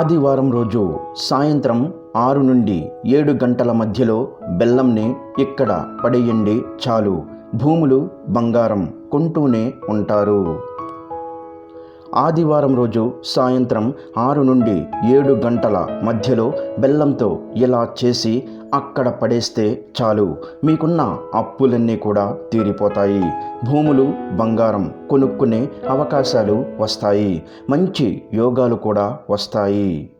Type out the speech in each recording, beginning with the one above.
ఆదివారం రోజు సాయంత్రం ఆరు నుండి ఏడు గంటల మధ్యలో బెల్లంని ఇక్కడ పడేయండి చాలు. భూములు బంగారం కొంటూనే ఉంటారు. ఆదివారం రోజు సాయంత్రం ఆరు నుండి ఏడు గంటల మధ్యలో బెల్లంతో ఇలా చేసి అక్కడ పడేస్తే చాలు. మీకున్న అప్పులన్నీ కూడా తీరిపోతాయి. భూములు బంగారం కొనుక్కునే అవకాశాలు వస్తాయి. మంచి యోగాలు కూడా వస్తాయి.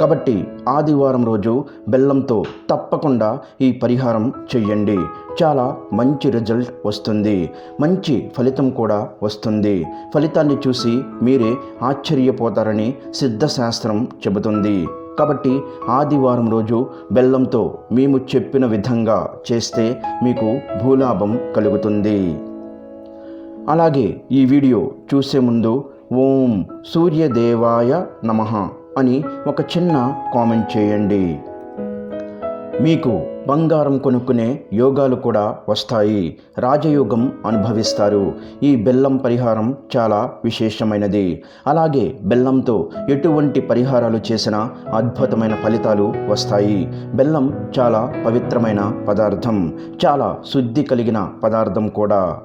కాబట్టి ఆదివారం రోజు బెల్లంతో తప్పకుండా ఈ పరిహారం చెయ్యండి. చాలా మంచి రిజల్ట్ వస్తుంది. మంచి ఫలితం కూడా వస్తుంది. ఫలితాన్ని చూసి మీరే ఆశ్చర్యపోతారని సిద్ధశాస్త్రం చెబుతుంది. కాబట్టి ఆదివారం రోజు బెల్లంతో మేము చెప్పిన విధంగా చేస్తే మీకు భూలాభం కలుగుతుంది. అలాగే ఈ వీడియో చూసే ముందు ఓం సూర్యదేవాయ నమః అని ఒక చిన్న కామెంట్ చేయండి. మీకు బంగారం కొనుక్కునే యోగాలు కూడా వస్తాయి. రాజయోగం అనుభవిస్తారు. ఈ బెల్లం పరిహారం చాలా విశేషమైనది. అలాగే బెల్లంతో ఎటువంటి పరిహారాలు చేసినా అద్భుతమైన ఫలితాలు వస్తాయి. బెల్లం చాలా పవిత్రమైన పదార్థం. చాలా శుద్ధి కలిగిన పదార్థం కూడా.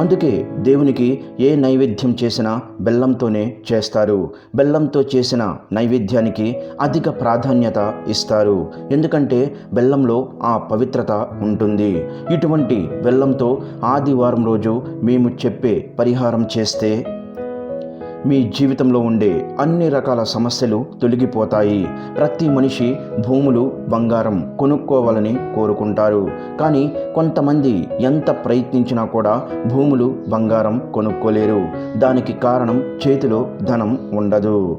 అందుకే దేవునికి ఏ నైవేద్యం చేసినా బెల్లంతోనే చేస్తారు. బెల్లంతో చేసిన నైవేద్యానికి అధిక ప్రాధాన్యత ఇస్తారు. ఎందుకంటే బెల్లంలో ఆ పవిత్రత ఉంటుంది. ఇటువంటి బెల్లంతో ఆదివారం రోజు మేము చెప్పే పరిహారం చేస్తే మీ జీవితంలో ఉండే అన్ని రకాల సమస్యలు తొలగిపోతాయి. ప్రతి మనిషి భూములు బంగారం కొనుక్కోవాలని కోరుకుంటారు. కానీ కొంతమంది ఎంత ప్రయత్నించినా కూడా భూములు బంగారం కొనుక్కోలేరు. దానికి కారణం చేతిలో ధనం ఉండదు.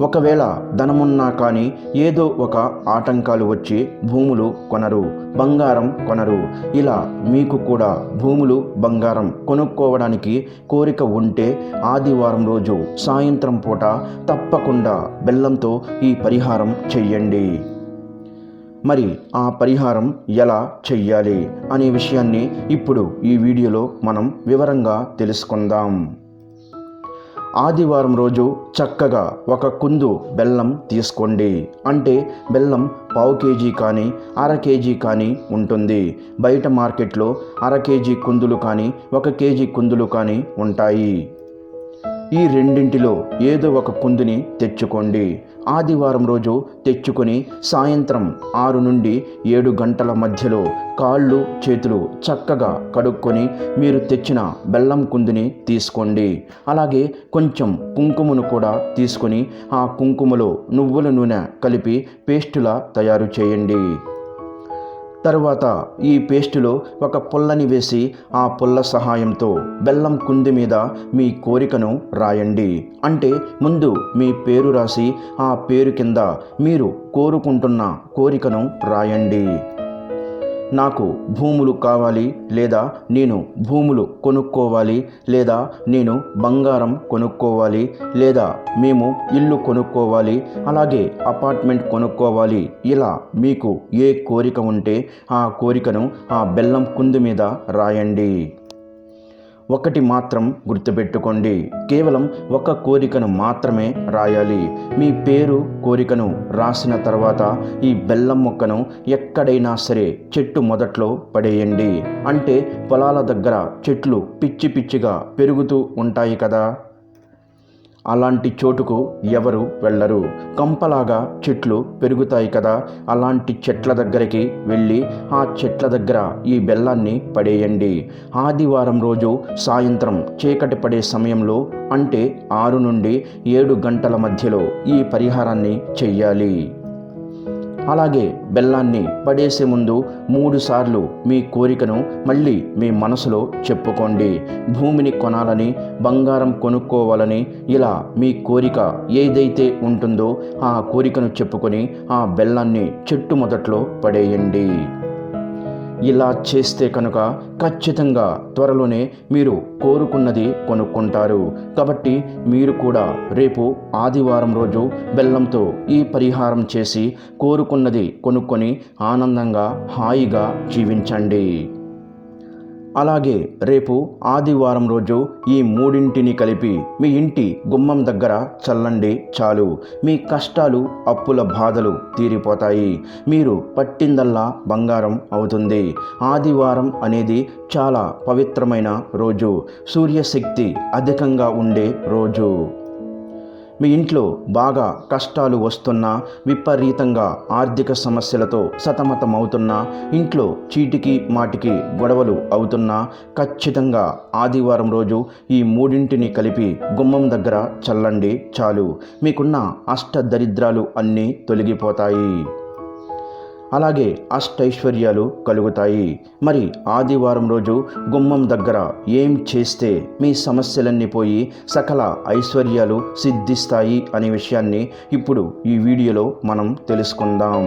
ఒకవేళ ధనమున్నా కానీ ఏదో ఒక ఆటంకాలు వచ్చి భూములు కొనరు బంగారం కొనరు. ఇలా మీకు కూడా భూములు బంగారం కొనుక్కోవడానికి కోరిక ఉంటే ఆదివారం రోజు సాయంత్రం పూట తప్పకుండా బెల్లంతో ఈ పరిహారం చెయ్యండి. మరి ఆ పరిహారం ఎలా చెయ్యాలి అనే విషయాన్ని ఇప్పుడు ఈ వీడియోలో మనం వివరంగా తెలుసుకుందాం. ఆదివారం రోజు చక్కగా ఒక కుందు బెల్లం తీసుకోండి. అంటే బెల్లం పావు కేజీ కానీ అర కేజీ కానీ ఉంటుంది. బయట మార్కెట్లో అర కేజీ కుందులు కానీ ఒక కేజీ కుందులు కానీ ఉంటాయి. ఈ రెండింటిలో ఏదో ఒక కుందుని తెచ్చుకోండి. ఆదివారం రోజు తెచ్చుకొని సాయంత్రం ఆరు నుండి ఏడు గంటల మధ్యలో కాళ్ళు చేతులు చక్కగా కడుక్కొని మీరు తెచ్చిన బెల్లం కుందుని తీసుకోండి. అలాగే కొంచెం కుంకుమను కూడా తీసుకొని ఆ కుంకుమలో నువ్వుల నూనె కలిపి పేస్టులా తయారు చేయండి. తరువాత ఈ పేస్టులో ఒక పుల్లని వేసి ఆ పుల్ల సహాయంతో బెల్లం కుంది మీద మీ కోరికను రాయండి. అంటే ముందు మీ పేరు రాసి ఆ పేరు కింద మీరు కోరుకుంటున్న కోరికను రాయండి. నాకు భూములు కావాలి లేదా నేను భూములు కొనుక్కోవాలి లేదా నేను బంగారం కొనుక్కోవాలి లేదా మేము ఇల్లు కొనుక్కోవాలి అలాగే అపార్ట్మెంట్ కొనుక్కోవాలి. ఇలా మీకు ఏ కోరిక ఉంటే ఆ కోరికను ఆ బెల్లం కుందు మీద రాయండి. ఒకటి మాత్రం గుర్తుపెట్టుకోండి. కేవలం ఒక కోరికను మాత్రమే రాయాలి. మీ పేరు కోరికను రాసిన తర్వాత ఈ బెల్లం మొక్కను ఎక్కడైనా సరే చెట్టు మొదట్లో పడేయండి. అంటే పొలాల దగ్గర చెట్లు పిచ్చి పిచ్చిగా పెరుగుతూ ఉంటాయి కదా. అలాంటి చోటుకు ఎవరు వెళ్ళరు. కంపలాగా చెట్లు పెరుగుతాయి కదా అలాంటి చెట్ల దగ్గరికి వెళ్ళి ఆ చెట్ల దగ్గర ఈ బెల్లాన్ని పడేయండి. ఆదివారం రోజు సాయంత్రం చీకటి పడే సమయంలో అంటే ఆరు నుండి ఏడు గంటల మధ్యలో ఈ పరిహారాన్ని చెయ్యాలి. అలాగే బెల్లాన్ని పడేసే ముందు మూడుసార్లు మీ కోరికను మళ్ళీ మీ మనసులో చెప్పుకోండి. భూమిని కొనాలని బంగారం కొనుక్కోవాలని ఇలా మీ కోరిక ఏదైతే ఉంటుందో ఆ కోరికను చెప్పుకొని ఆ బెల్లాన్ని చెట్టు మొదట్లో పడేయండి. ఇలా చేస్తే కనుక ఖచ్చితంగా త్వరలోనే మీరు కోరుకున్నది కొనుక్కుంటారు. కాబట్టి మీరు కూడా రేపు ఆదివారం రోజు బెల్లంతో ఈ పరిహారం చేసి కోరుకున్నది కొనుక్కొని ఆనందంగా హాయిగా జీవించండి. అలాగే రేపు ఆదివారం రోజు ఈ మూడింటిని కలిపి మీ ఇంటి గుమ్మం దగ్గర చల్లండి చాలు. మీ కష్టాలు అప్పుల బాధలు తీరిపోతాయి. మీరు పట్టిందల్లా బంగారం అవుతుంది. ఆదివారం అనేది చాలా పవిత్రమైన రోజు. సూర్యశక్తి అధికంగా ఉండే రోజు. మీ ఇంట్లో బాగా కష్టాలు వస్తున్నా విపరీతంగా ఆర్థిక సమస్యలతో సతమతమవుతున్నా ఇంట్లో చీటికి మాటికి గొడవలు అవుతున్నా ఖచ్చితంగా ఆదివారం రోజు ఈ మూడింటిని కలిపి గుమ్మం దగ్గర చల్లండి చాలు. మీకున్న అష్ట దరిద్రాలు అన్నీ తొలగిపోతాయి. అలాగే అష్టైశ్వర్యాలు కలుగుతాయి. మరి ఆదివారం రోజు గుమ్మం దగ్గర ఏం చేస్తే మీ సమస్యలన్నీ పోయి సకల ఐశ్వర్యాలు సిద్ధిస్తాయి అనే విషయాన్ని ఇప్పుడు ఈ వీడియోలో మనం తెలుసుకుందాం.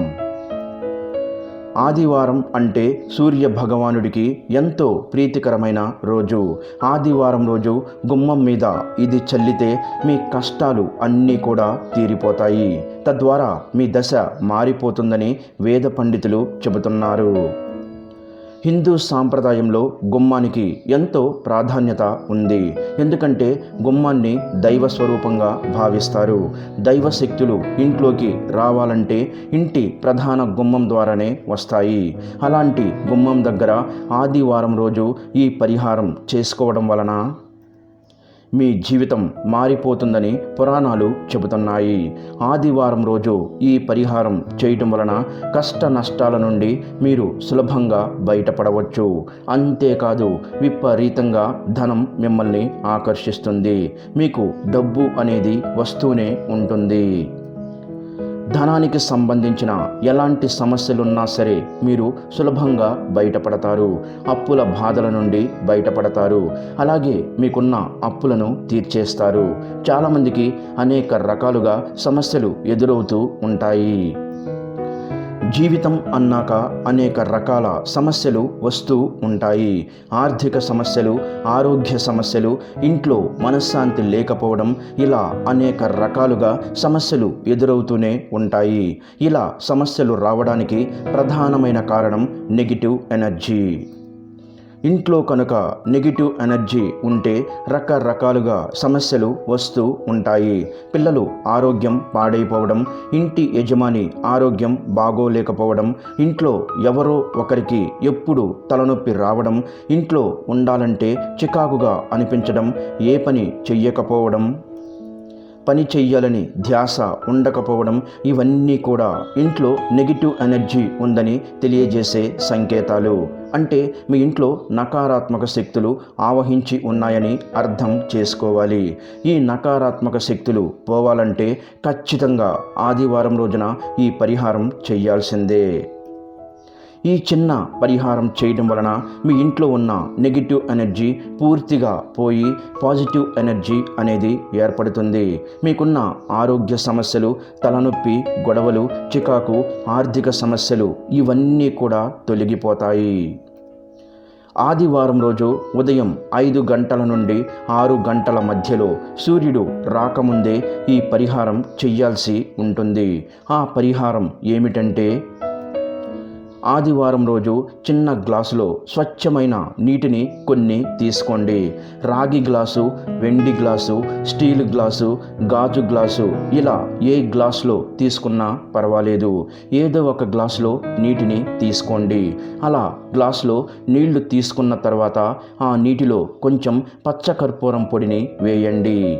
ఆదివారం అంటే సూర్య భగవానుడికి ఎంతో ప్రీతికరమైన రోజు. ఆదివారం రోజు గుమ్మం మీద ఇది చల్లితే మీ కష్టాలు అన్నీ కూడా తీరిపోతాయి. తద్వారా మీ దశ మారిపోతుందని వేద పండితులు చెబుతున్నారు. హిందూ సాంప్రదాయంలో గుమ్మానికి ఎంతో ప్రాధాన్యత ఉంది. ఎందుకంటే గుమ్మాన్ని దైవ స్వరూపంగా భావిస్తారు. దైవ శక్తులు ఇంట్లోకి రావాలంటే ఇంటి ప్రధాన గుమ్మం ద్వారానే వస్తాయి. అలాంటి గుమ్మం దగ్గర ఆదివారం రోజు ఈ పరిహారం చేసుకోవడం వలన మీ జీవితం మారిపోతుందని పురాణాలు చెబుతున్నాయి. ఆదివారం రోజు ఈ పరిహారం చేయటం వలన కష్ట నష్టాల నుండి మీరు సులభంగా బయటపడవచ్చు. అంతేకాదు విపరీతంగా ధనం మిమ్మల్ని ఆకర్షిస్తుంది. మీకు డబ్బు అనేది వస్తూనే ఉంటుంది. ధనానికి సంబంధించిన ఎలాంటి సమస్యలున్నా సరే మీరు సులభంగా బయటపడతారు. అప్పుల బాధల నుండి బయటపడతారు. అలాగే మీకున్న అప్పులను తీర్చేస్తారు. చాలామందికి అనేక రకాలుగా సమస్యలు ఎదురవుతూ ఉంటాయి. జీవితం అన్నాక అనేక రకాల సమస్యలు వస్తూ ఉంటాయి. ఆర్థిక సమస్యలు ఆరోగ్య సమస్యలు ఇంట్లో మనశ్శాంతి లేకపోవడం ఇలా అనేక రకాలుగా సమస్యలు ఎదురవుతూనే ఉంటాయి. ఇలా సమస్యలు రావడానికి ప్రధానమైన కారణం నెగిటివ్ ఎనర్జీ. ఇంట్లో కనుక నెగిటివ్ ఎనర్జీ ఉంటే రకరకాలుగా సమస్యలు వస్తూ ఉంటాయి. పిల్లలు ఆరోగ్యం పాడైపోవడం ఇంటి యజమాని ఆరోగ్యం బాగోలేకపోవడం ఇంట్లో ఎవరో ఒకరికి ఎప్పుడు తలనొప్పి రావడం ఇంట్లో ఉండాలంటే చికాకుగా అనిపించడం ఏ పని చెయ్యకపోవడం పని చెయ్యాలని ధ్యాస ఉండకపోవడం ఇవన్నీ కూడా ఇంట్లో నెగిటివ్ ఎనర్జీ ఉందని తెలియజేసే సంకేతాలు. అంటే మీ ఇంట్లో నకారాత్మక శక్తులు ఆవహించి ఉన్నాయని అర్థం చేసుకోవాలి. ఈ నకారాత్మక శక్తులు పోవాలంటే ఖచ్చితంగా ఆదివారం రోజున ఈ పరిహారం చేయాల్సిందే ఈ చిన్న పరిహారం చేయడం వలన మీ ఇంట్లో ఉన్న నెగిటివ్ ఎనర్జీ పూర్తిగా పోయి పాజిటివ్ ఎనర్జీ అనేది ఏర్పడుతుంది. మీకున్న ఆరోగ్య సమస్యలు తలనొప్పి గొడవలు చికాకు ఆర్థిక సమస్యలు ఇవన్నీ కూడా తొలగిపోతాయి. ఆదివారం రోజు ఉదయం ఐదు గంటల నుండి ఆరు గంటల మధ్యలో సూర్యుడు రాకముందే ఈ పరిహారం చెయ్యాల్సి ఉంటుంది. ఆ పరిహారం ఏమిటంటే ఆదివారం రోజు చిన్న గ్లాసులో స్వచ్ఛమైన నీటిని కొన్ని తీసుకోండి. రాగి గ్లాసు వెండి గ్లాసు స్టీల్ గ్లాసు గాజు గ్లాసు ఇలా ఏ గ్లాసులో తీసుకున్నా పర్వాలేదు. ఏదో ఒక గ్లాసులో నీటిని తీసుకోండి. అలా గ్లాసులో నీళ్ళు తీసుకున్న తర్వాత ఆ నీటిలో కొంచెం పచ్చకర్పూరం పొడిని వేయండి.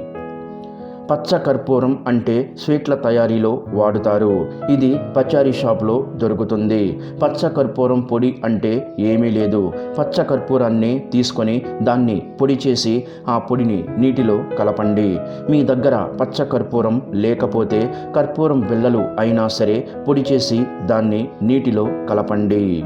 పచ్చ కర్పూరం అంటే స్వీట్ల తయారీలో వాడుతారు. ఇది పచారీ షాప్లో దొరుకుతుంది. పచ్చ కర్పూరం పొడి అంటే ఏమీ లేదు. పచ్చ కర్పూరాన్ని తీసుకొని దాన్ని పొడి చేసి ఆ పొడిని నీటిలో కలపండి. మీ దగ్గర పచ్చ కర్పూరం లేకపోతే కర్పూరం బిళ్ళలు అయినా సరే పొడి చేసి దాన్ని నీటిలో కలపండి.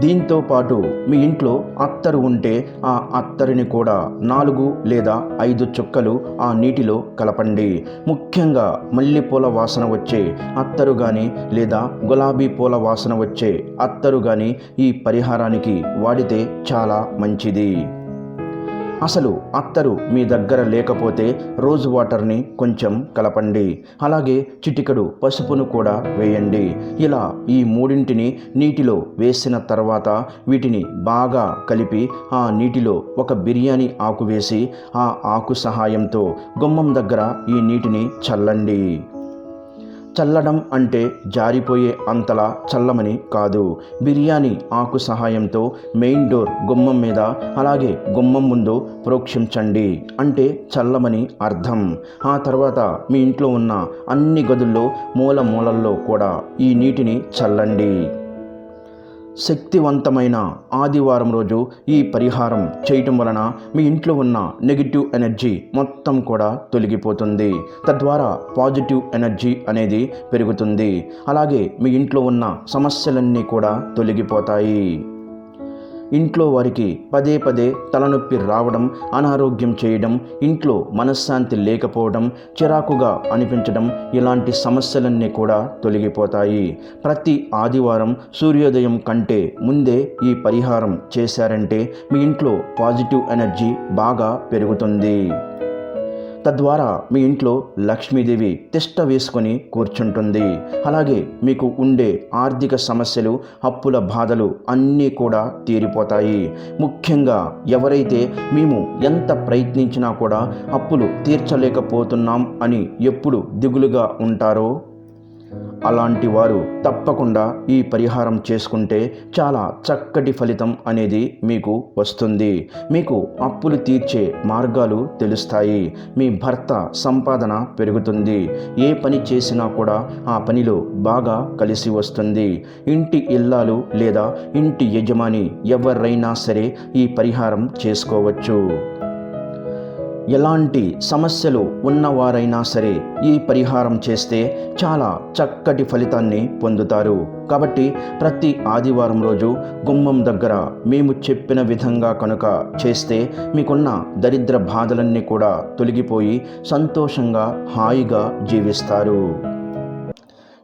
దీంతో పాటు మీ ఇంట్లో అత్తరు ఉంటే ఆ అత్తరిని కూడా నాలుగు లేదా ఐదు చుక్కలు ఆ నీటిలో కలపండి. ముఖ్యంగా మల్లెపూల వాసన వచ్చే అత్తరు కానీ లేదా గులాబీ పూల వాసన వచ్చే అత్తరు కానీ ఈ పరిహారానికి వాడితే చాలా మంచిది. అసలు అత్తరు మీ దగ్గర లేకపోతే రోజ్ వాటర్ని కొంచెం కలపండి. అలాగే చిటికడు పసుపును కూడా వేయండి. ఇలా ఈ మూడింటిని నీటిలో వేసిన తర్వాత వీటిని బాగా కలిపి ఆ నీటిలో ఒక బిర్యానీ ఆకు వేసి ఆ ఆకు సహాయంతో గుమ్మం దగ్గర ఈ నీటిని చల్లండి. చల్లడం అంటే జారిపోయే అంతలా చల్లమని కాదు. బిర్యానీ ఆకు సహాయంతో మెయిన్ డోర్ గుమ్మం మీద అలాగే గుమ్మం ముందు ప్రోక్షించండి అంటే చల్లమని అర్థం. ఆ తర్వాత మీ ఇంట్లో ఉన్న అన్ని గదుల్లో మూల మూలల్లో కూడా ఈ నీటిని చల్లండి. శక్తివంతమైన ఆదివారం రోజు ఈ పరిహారం చేయటం వలన మీ ఇంట్లో ఉన్న నెగిటివ్ ఎనర్జీ మొత్తం కూడా తొలగిపోతుంది. తద్వారా పాజిటివ్ ఎనర్జీ అనేది పెరుగుతుంది. అలాగే మీ ఇంట్లో ఉన్న సమస్యలన్నీ కూడా తొలగిపోతాయి. ఇంట్లో వారికి పదే పదే తలనొప్పి రావడం అనారోగ్యం చేయడం ఇంట్లో మనశ్శాంతి లేకపోవడం చిరాకుగా అనిపించడం ఇలాంటి సమస్యలన్నీ కూడా తొలగిపోతాయి. ప్రతి ఆదివారం సూర్యోదయం కంటే ముందే ఈ పరిహారం చేశారంటే మీ ఇంట్లో పాజిటివ్ ఎనర్జీ బాగా పెరుగుతుంది. తద్వారా మీ ఇంట్లో లక్ష్మీదేవి తిష్ట వేసుకొని కూర్చుంటుంది. అలాగే మీకు ఉండే ఆర్థిక సమస్యలు అప్పుల బాధలు అన్నీ కూడా తీరిపోతాయి. ముఖ్యంగా ఎవరైతే మేము ఎంత ప్రయత్నించినా కూడా అప్పులు తీర్చలేకపోతున్నాం అని ఎప్పుడు దిగులుగా ఉంటారో అలాంటి వారు తప్పకుండా ఈ పరిహారం చేసుకుంటే చాలా చక్కటి ఫలితం అనేది మీకు వస్తుంది. మీకు అప్పులు తీర్చే మార్గాలు తెలుస్తాయి. మీ భర్త సంపాదన పెరుగుతుంది. ఏ పని చేసినా కూడా ఆ పనిలో బాగా కలిసి వస్తుంది. ఇంటి ఇల్లాలు లేదా ఇంటి యజమాని ఎవరైనా సరే ఈ పరిహారం చేసుకోవచ్చు. ఎలాంటి సమస్యలు ఉన్నవారైనా సరే ఈ పరిహారం చేస్తే చాలా చక్కటి ఫలితాన్ని పొందుతారు. కాబట్టి ప్రతి ఆదివారం రోజు గుమ్మం దగ్గర మేము చెప్పిన విధంగా కనుక చేస్తే మీకున్న దరిద్ర బాధలన్నీ కూడా తొలగిపోయి సంతోషంగా హాయిగా జీవిస్తారు.